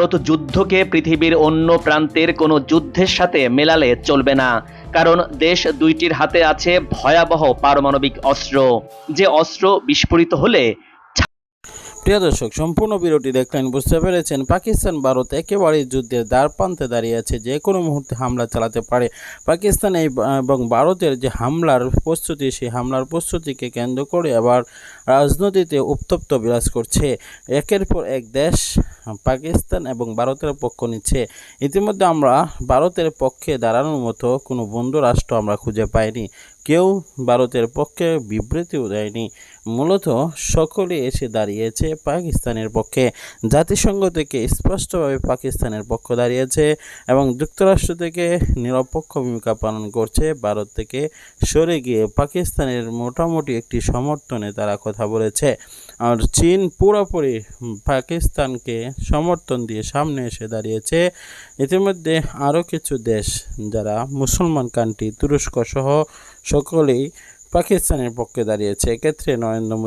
ভারত যুদ্ধকে পৃথিবীর অন্য প্রান্তের কোনো যুদ্ধের সাথে মেলালে চলবে না, কারণ দেশ দুইটির হাতে আছে ভয়াবহ পারমাণবিক অস্ত্র। যে অস্ত্র বিস্ফোরিত হলে প্রিয় দর্শক, সম্পূর্ণ বিরতি দেখলেন, বুঝতে পেরেছেন, পাকিস্তান, ভারত একেবারেই যুদ্ধের দ্বার প্রান্তে দাঁড়িয়ে আছে, যে কোনো মুহূর্তে হামলা চালাতে পারে। পাকিস্তান এবং ভারতের যে হামলার প্রস্তুতি, সেই হামলার প্রস্তুতিকে কেন্দ্র করে আবার রাজনীতিতে উত্তপ্ত বিরাজ করছে। একের পর এক দেশ পাকিস্তান এবং ভারতের পক্ষ নিচ্ছে। ইতিমধ্যে আমরা ভারতের পক্ষে দাঁড়ানোর মতো কোনো বন্ধু রাষ্ট্র আমরা খুঁজে পাইনি। কেউ ভারতের পক্ষে বিবৃতিও দেয়নি। মূলত সকলে এসে দাঁড়িয়েছে পাকিস্তানের পক্ষে। জাতিসংঘ থেকে স্পষ্টভাবে পাকিস্তানের পক্ষ দাঁড়িয়েছে এবং যুক্তরাষ্ট্র থেকে নিরপেক্ষ ভূমিকা পালন করছে। ভারত থেকে সরে গিয়ে পাকিস্তানের মোটামুটি একটি সমর্থনে তারা কথা বলেছে। আর চীন পুরোপুরি পাকিস্তানকে সমর্থন দিয়ে সামনে এসে দাঁড়িয়েছে। ইতিমধ্যে আরও কিছু দেশ, যারা মুসলমান কান্ট্রি তুরস্ক সহ সকলেই পাকিস্তানের পক্ষে দাঁড়িয়েছে। এক্ষেত্রে নরেন্দ্র